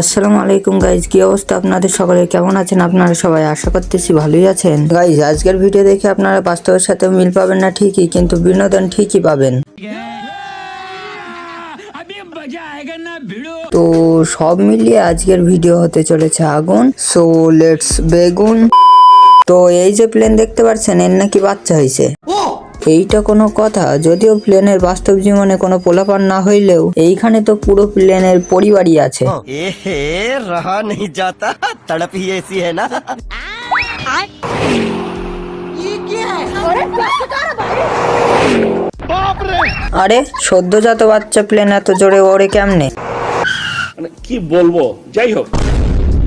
আসসালামু আলাইকুম গাইজ কি অবস্থা আপনাদের সকলে? কেমন আছেন আপনারা সবাই? আশা করতেছি ভালোই আছেন। গাইজ আজকের ভিডিও দেখে আপনারা বাস্তবের সাথে মিল পাবেন না ঠিকই, কিন্তু বিনোদন ঠিকই পাবেন। তো সব মিলিয়ে আজকের ভিডিও হতে চলেছে আগুন। সো লেটস বেগুন তো এই যে প্লেন দেখতে পাচ্ছেন, এর নাকি বাচ্চা হয়েছে এইটা কোনো কথা? যদিও প্লেনের বাস্তব জীবনে কোনো পোলাপান না হইলেও এইখানে তো পুরো প্লেনের পরিবারই আছে। আরে সদ্যজাত বাচ্চা প্লেন এত জোরে ওরে কেমনে? মানে কি বলব? যাই হোক।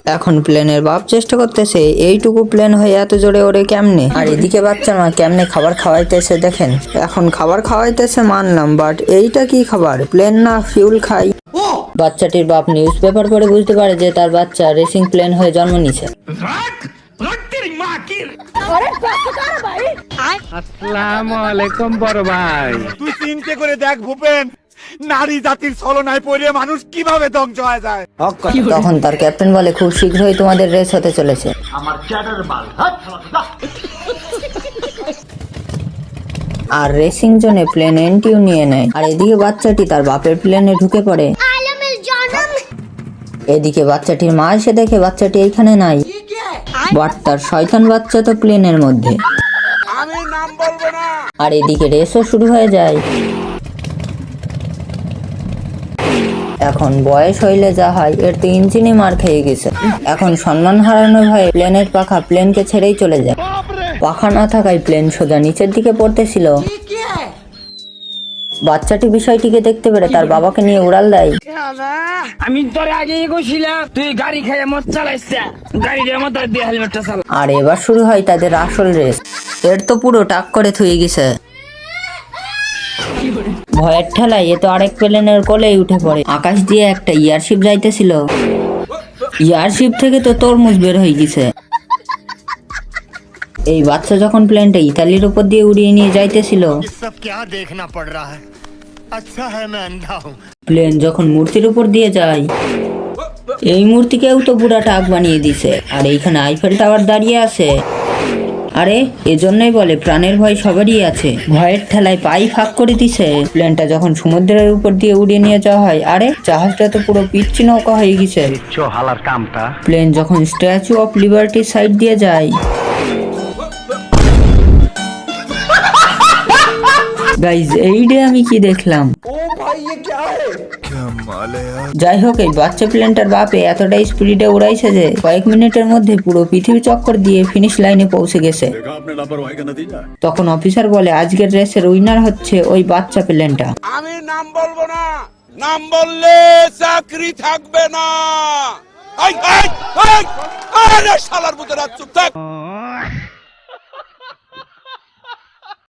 এখন প্লেনের বাপ চেষ্টা করতেছে এইটুকু প্লেন হয়ে এত জোরে ওরে কেমনে? আর এদিকে বাচ্চার মা কেমনে খাবার খাওয়াইতেছে দেখেন। এখন খাবার খাওয়াইতেছে মানলাম বাট এইটা কি খাবার? প্লেন না ফিউল খাই। বাচ্চাটির বাপ নিউজ পেপার পড়ে বুঝতে পারে যে তার বাচ্চা রেসিং প্লেন হয়ে জন্ম নিছে আসসালামাইকুম বড়? ভাই। তুই চিন্তে করে দেখ ভূপেন। নারী জাতির ছলনায় পড়ে মানুষ কীভাবে ধ্বংস হয়ে যায়? তখন তার ক্যাপ্টেন বলে খুব শীঘ্রই তোমাদের রেস হতে চলেছে। আর রেসিং জোনে প্লেন এন্টিও নিয়ে নেয়। আর এদিকে বাচ্চাটি তার বাপের প্লেনে ঢুকে পড়ে। এদিকে বাচ্চাটির মা এসে দেখে বাচ্চাটি এইখানে নাই। বাট তার শয়তান বাচ্চা তো প্লেনের মধ্যে। আর এদিকে রেসও শুরু হয়ে যায়। এখন বয়স হইলে যা হয় এর তো ইঞ্জিনই মার খেয়ে গেছে। এখন সম্মান হারানো ভয়ে প্লেনের পাখা প্লেনকে ছেড়েই চলে যায়। পাখা না থাকায় প্লেন সোজা নিচের দিকে পড়তেছিল। বাচ্চাটি বিষয়টিকে দেখতে পেরে তার বাবাকে নিয়ে উড়াল দেয়। আমি তোর আগে কইছিলাম তুই গাড়ি চালাইছ গাড়ি দিয়ে দিয়ে হেলমেটটা চালা। আর এবার শুরু হয় তাদের আসল রেস। এর তো পুরো টাক করে থুয়ে গেছে। ভয়ের ঠেলায় এ তো আরেক প্লেনের কোলেই উঠে পড়ে। আকাশ দিয়ে একটা ইয়ারশিপ যাইতেছিল। ইয়ারশিপ থেকে তো তরমুজ বের হয়ে গেছে। এই বাচ্চা যখন প্লেনটা ইতালির উপর দিয়ে উড়িয়ে নিয়ে যাইতেছিল, প্লেন যখন মূর্তির উপর দিয়ে যায়, এই মূর্তিকেও তো বুড়াটা আগ বানিয়ে দিছে। আর এইখানে আইফেল টাওয়ার দাঁড়িয়ে আছে। আরে এজন্যই বলে প্রাণের ভয় সবারই আছে। ভয়ের ঠেলায় পাই ফাঁক করে দিছে। প্লেনটা যখন সমুদ্রের উপর দিয়ে উড়িয়ে নিয়ে যাওয়া হয় আরে জাহাজটা তো পুরো পিচ্ছি নৌকা হয়ে গেছে। প্লেন যখন স্ট্যাচু অফ লিবার্টি সাইড দিয়ে যায়। গাইজ এই ডে আমি কি দেখলাম? যাই হোক এই বাচ্চা প্লেনটার বাপে এতটাই স্পিডে উড়াইছে যে কয়েক মিনিটের মধ্যে পুরো পৃথিবী চক্কর দিয়ে ফিনিশ লাইনে পৌঁছে গেছে। তখন অফিসার বলে আজকের রেসের উইনার হচ্ছে ওই বাচ্চা প্লেনটা আমি নাম বলব না। নাম বললে চাকরি থাকবে না। এই, এই, এই, আরে শালার রাত চুপ থাক।